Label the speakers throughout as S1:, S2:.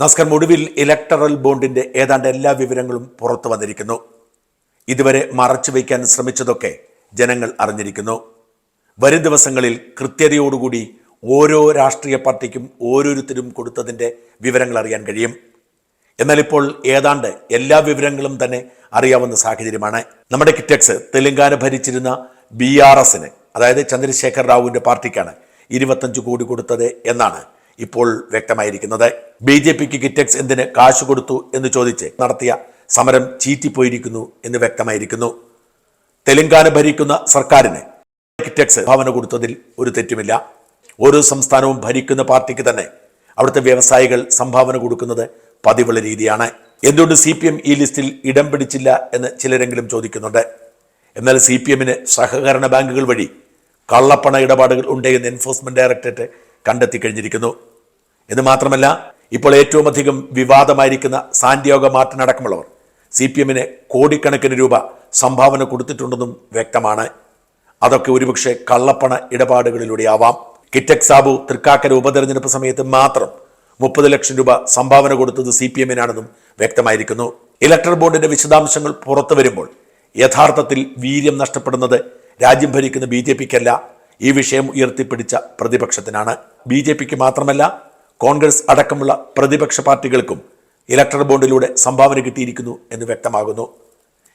S1: നസ്കർ ഒടുവിൽ ഇലക്ടറൽ ബോണ്ടിന്റെ ഏതാണ്ട് എല്ലാ വിവരങ്ങളും പുറത്തു വന്നിരിക്കുന്നു. ഇതുവരെ മറച്ചു വയ്ക്കാൻ ശ്രമിച്ചതൊക്കെ ജനങ്ങൾ അറിഞ്ഞിരിക്കുന്നു. വരും ദിവസങ്ങളിൽ കൃത്യതയോടുകൂടി ഓരോ രാഷ്ട്രീയ പാർട്ടിക്കും ഓരോരുത്തരും കൊടുത്തതിന്റെ വിവരങ്ങൾ അറിയാൻ കഴിയും. എന്നാൽ ഇപ്പോൾ ഏതാണ്ട് എല്ലാ വിവരങ്ങളും തന്നെ അറിയാവുന്ന സാഹചര്യമാണ്. നമ്മുടെ കിറ്റക്സ് തെലങ്കാന ഭരിച്ചിരുന്ന ബി ആർ എസിന് അതായത് ചന്ദ്രശേഖർ റാവുവിന്റെ പാർട്ടിക്കാണ് ഇരുപത്തഞ്ച് കോടി കൊടുത്തത് എന്നാണ് ഇപ്പോൾ വ്യക്തമായിരിക്കുന്നത്. ബി ജെ പിക്ക് കിറ്റക്സ് എന്തിന് കാശ് കൊടുത്തു എന്ന് ചോദിച്ച് നടത്തിയ സമരം ചീറ്റിപ്പോയിരിക്കുന്നു എന്ന് വ്യക്തമായിരിക്കുന്നു. തെലങ്കാന ഭരിക്കുന്ന സർക്കാരിന് കിറ്റക്സ് ഭാവന കൊടുത്തതിൽ ഒരു തെറ്റുമില്ല. ഓരോ സംസ്ഥാനവും ഭരിക്കുന്ന പാർട്ടിക്ക് തന്നെ അവിടുത്തെ വ്യവസായികൾ സംഭാവന കൊടുക്കുന്നത് പതിവുള്ള രീതിയാണ്. എന്തുകൊണ്ട് സി പി എം ഈ ലിസ്റ്റിൽ ഇടം പിടിച്ചില്ല എന്ന് ചിലരെങ്കിലും ചോദിക്കുന്നുണ്ട്. എന്നാൽ സി പി എമ്മിന് സഹകരണ ബാങ്കുകൾ വഴി കള്ളപ്പണ ഇടപാടുകൾ ഉണ്ട് എന്ന് എൻഫോഴ്സ്മെന്റ് ഡയറക്ടറേറ്റ് കണ്ടെത്തി കഴിഞ്ഞിരിക്കുന്നു. എന്ന് മാത്രമല്ല ഇപ്പോൾ ഏറ്റവും അധികം വിവാദമായിരിക്കുന്ന സാന്റിയോഗ മാർട്ടിൻ അടക്കമുള്ളവർ സി പി എമ്മിന് കോടിക്കണക്കിന് രൂപ സംഭാവന കൊടുത്തിട്ടുണ്ടെന്നും വ്യക്തമാണ്. അതൊക്കെ ഒരുപക്ഷെ കള്ളപ്പണ ഇടപാടുകളിലൂടെയാവാം. കിറ്റക് സാബു തൃക്കാക്കര ഉപതെരഞ്ഞെടുപ്പ് സമയത്ത് മാത്രം മുപ്പത് ലക്ഷം രൂപ സംഭാവന കൊടുത്തത് സി പി എമ്മിനാണെന്നും വ്യക്തമായിരിക്കുന്നു. ഇലക്ടർ ബോർഡിന്റെ വിശദാംശങ്ങൾ പുറത്തു വരുമ്പോൾ യഥാർത്ഥത്തിൽ വീര്യം നഷ്ടപ്പെടുന്നത് രാജ്യം ഭരിക്കുന്ന ബി ജെ പിക്കല്ല ഈ വിഷയം ഉയർത്തിപ്പിടിച്ച പ്രതിപക്ഷത്തിനാണ്. ബി ജെ പിക്ക് മാത്രമല്ല കോൺഗ്രസ് അടക്കമുള്ള പ്രതിപക്ഷ പാർട്ടികൾക്കും ഇലക്ടർ ബോണ്ടിലൂടെ സംഭാവന കിട്ടിയിരിക്കുന്നു എന്ന് വ്യക്തമാകുന്നു.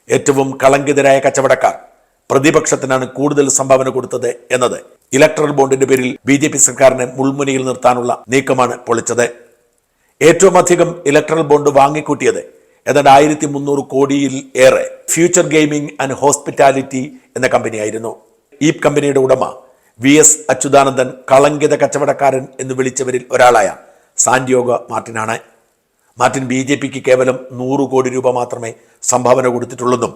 S1: ഏറ്റവും കളങ്കിതരായ കച്ചവടക്കാർ പ്രതിപക്ഷത്തിനാണ് കൂടുതൽ സംഭാവന കൊടുത്തത് എന്നത്. ഇലക്ട്രൽ ബോണ്ടിന്റെ പേരിൽ ബി ജെ പി സർക്കാരിനെ മുൾമുനയിൽ നിർത്താനുള്ള നീക്കമാണ് പൊളിച്ചത്. ഏറ്റവും അധികം ഇലക്ട്രൽ ബോണ്ട് വാങ്ങിക്കൂട്ടിയത് ഏതാണ്ട് ആയിരത്തി മുന്നൂറ് കോടിയിൽ ഏറെ ഫ്യൂച്ചർ ഗെയിമിംഗ് ആൻഡ് ഹോസ്പിറ്റാലിറ്റി എന്ന കമ്പനിയായിരുന്നു. ഈ കമ്പനിയുടെ ഉടമ വി എസ് അച്യുതാനന്ദൻ കളങ്കിത കച്ചവടക്കാരൻ എന്ന് വിളിച്ചവരിൽ ഒരാളായ സാന്റിയോഗ മാർട്ടിനാണ്. മാർട്ടിൻ ബി ജെ പിക്ക് കേവലം നൂറ് കോടി രൂപ മാത്രമേ സംഭാവന കൊടുത്തിട്ടുള്ളെന്നും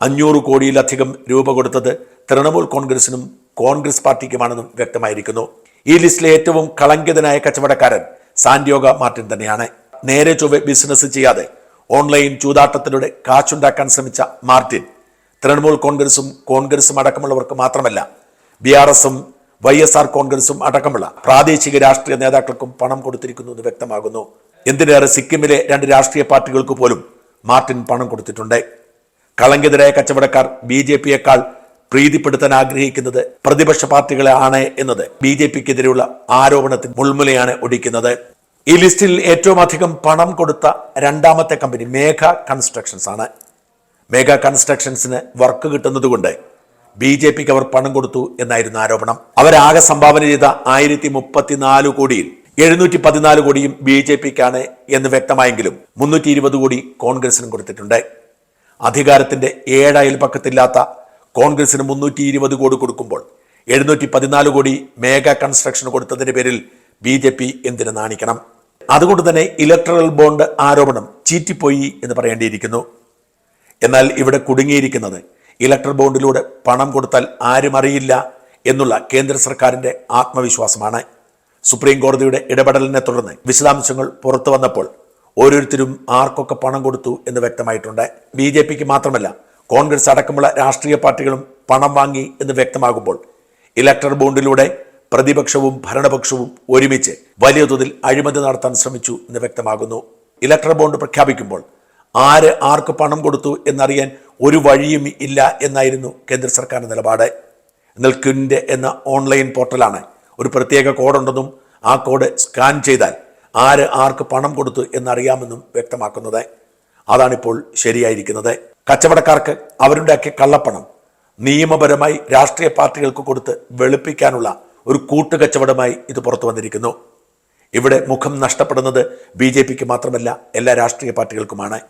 S1: അഞ്ഞൂറ് കോടിയിലധികം രൂപ കൊടുത്തത് തൃണമൂൽ കോൺഗ്രസിനും കോൺഗ്രസ് പാർട്ടിക്കുമാണെന്നും വ്യക്തമായിരിക്കുന്നു. ഈ ലിസ്റ്റിലെ ഏറ്റവും കളങ്കിതനായ കച്ചവടക്കാരൻ സാന്റിയോഗ മാർട്ടിൻ തന്നെയാണ്. നേരെ ചൊവ്വെ ബിസിനസ് ചെയ്യാതെ ഓൺലൈൻ ചൂതാട്ടത്തിലൂടെ കാശുണ്ടാക്കാൻ ശ്രമിച്ച മാർട്ടിൻ തൃണമൂൽ കോൺഗ്രസും കോൺഗ്രസും അടക്കമുള്ളവർക്ക് മാത്രമല്ല ബി ആർ എസും വൈ എസ് ആർ കോൺഗ്രസും അടക്കമുള്ള പ്രാദേശിക രാഷ്ട്രീയ നേതാക്കൾക്കും പണം കൊടുത്തിരിക്കുന്നു എന്ന് വ്യക്തമാകുന്നു. എന്തിനേറെ സിക്കിമിലെ രണ്ട് രാഷ്ട്രീയ പാർട്ടികൾക്ക് പോലും മാർട്ടിൻ പണം കൊടുത്തിട്ടുണ്ട്. കളങ്കിതരായ കച്ചവടക്കാർ ബി ജെ പിയേക്കാൾ പ്രീതിപ്പെടുത്താൻ ആഗ്രഹിക്കുന്നത് പ്രതിപക്ഷ പാർട്ടികളെ ആണ് എന്നത് ബി ജെ പിക്കെതിരെയുള്ള ആരോപണത്തിന് മുൾമുലയാണ് ഒടിക്കുന്നത്. ഈ ലിസ്റ്റിൽ ഏറ്റവും അധികം പണം കൊടുത്ത രണ്ടാമത്തെ കമ്പനി മേഘ കൺസ്ട്രക്ഷൻസ് ആണ് മേഘ കൺസ്ട്രക്ഷൻസിന് വർക്ക് കിട്ടുന്നത് കൊണ്ട് ബി ജെ പിക്ക് അവർ പണം കൊടുത്തു എന്നായിരുന്നു ആരോപണം. അവരാകെ സംഭാവന ചെയ്ത ആയിരത്തി മുപ്പത്തിനാല് കോടിയിൽ എഴുന്നൂറ്റി പതിനാല് കോടിയും ബി ജെ പിക്കാണ് എന്ന് വ്യക്തമായെങ്കിലും മുന്നൂറ്റി ഇരുപത് കോടി കോൺഗ്രസിനും കൊടുത്തിട്ടുണ്ട്. അധികാരത്തിന്റെ ഏഴ് അയൽപക്കത്തില്ലാത്ത കോൺഗ്രസിന് മുന്നൂറ്റി ഇരുപത് കോടി കൊടുക്കുമ്പോൾ എഴുന്നൂറ്റി പതിനാല് കോടി മേഘ കൺസ്ട്രക്ഷൻ കൊടുത്തതിന്റെ പേരിൽ ബി ജെ പി എന്തിനു നാണിക്കണം? അതുകൊണ്ട് തന്നെ ഇലക്ട്രൽ ബോണ്ട് ആരോപണം ചീറ്റിപ്പോയി എന്ന് പറയേണ്ടിയിരിക്കുന്നു. എന്നാൽ ഇവിടെ കുടുങ്ങിയിരിക്കുന്നത് ഇലക്ട്രൽ ബോണ്ടിലൂടെ പണം കൊടുത്താൽ ആരും അറിയില്ല എന്നുള്ള കേന്ദ്ര സർക്കാരിന്റെ ആത്മവിശ്വാസമാണ്. സുപ്രീം കോടതിയുടെ ഇടപെടലിനെ തുടർന്ന് വിശദാംശങ്ങൾ പുറത്തു വന്നപ്പോൾ ഓരോരുത്തരും ആർക്കൊക്കെ പണം കൊടുത്തു എന്ന് വ്യക്തമായിട്ടുണ്ട്. ബി ജെ പിക്ക് മാത്രമല്ല കോൺഗ്രസ് അടക്കമുള്ള രാഷ്ട്രീയ പാർട്ടികളും പണം വാങ്ങി എന്ന് വ്യക്തമാകുമ്പോൾ ഇലക്ട്രൽ ബോണ്ടിലൂടെ പ്രതിപക്ഷവും ഭരണപക്ഷവും ഒരുമിച്ച് വലിയ തോതിൽ അഴിമതി നടത്താൻ ശ്രമിച്ചു എന്ന് വ്യക്തമാകുന്നു. ഇലക്ട്രൽ ബോണ്ട് പ്രഖ്യാപിക്കുമ്പോൾ ആര് ആർക്ക് പണം കൊടുത്തു എന്നറിയാൻ ഒരു വഴിയും ഇല്ല എന്നായിരുന്നു കേന്ദ്ര സർക്കാരിന്റെ നിലപാട്. എന്നാൽ ക്വിന്റെ എന്ന ഓൺലൈൻ പോർട്ടലാണ് ഒരു പ്രത്യേക കോഡുണ്ടെന്നും ആ കോഡ് സ്കാൻ ചെയ്താൽ ആര് ആർക്ക് പണം കൊടുത്തു എന്നറിയാമെന്നും വ്യക്തമാക്കുന്നത്. അതാണിപ്പോൾ ശരിയായിരിക്കുന്നത്. കച്ചവടക്കാർക്ക് അവരുണ്ടാക്കിയ കള്ളപ്പണം നിയമപരമായി രാഷ്ട്രീയ പാർട്ടികൾക്ക് കൊടുത്ത് വെളുപ്പിക്കാനുള്ള ഒരു കൂട്ടുകച്ചവടമായി ഇത് പുറത്തു വന്നിരിക്കുന്നു. ഇവിടെ മുഖം നഷ്ടപ്പെടുന്നത് ബി മാത്രമല്ല എല്ലാ രാഷ്ട്രീയ പാർട്ടികൾക്കുമാണ്.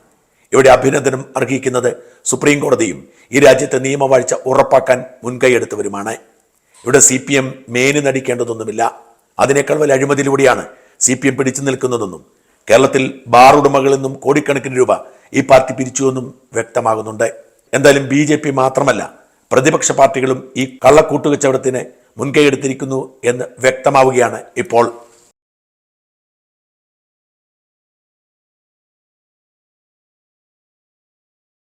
S1: ഇവിടെ അഭിനന്ദനം അർഹിക്കുന്നത് സുപ്രീം കോടതിയും ഈ രാജ്യത്തെ നിയമവാഴ്ച ഉറപ്പാക്കാൻ മുൻകൈയെടുത്തവരുമാണ്. ഇവിടെ സി പി എം മേനി നടിക്കേണ്ടതൊന്നുമില്ല. അതിനേക്കാൾ വലിയ അഴിമതിയിലൂടെയാണ് സി പി എം പിടിച്ചു നിൽക്കുന്നതെന്നും കേരളത്തിൽ ബാർ ഉടമകളിൽ നിന്നും കോടിക്കണക്കിന് രൂപ ഈ പാർട്ടി പിരിച്ചുവെന്നും വ്യക്തമാകുന്നുണ്ട്. എന്തായാലും ബി ജെ പി മാത്രമല്ല പ്രതിപക്ഷ പാർട്ടികളും ഈ കള്ളക്കൂട്ടുകച്ചവടത്തിന് മുൻകൈയെടുത്തിരിക്കുന്നു എന്ന് വ്യക്തമാവുകയാണ് ഇപ്പോൾ.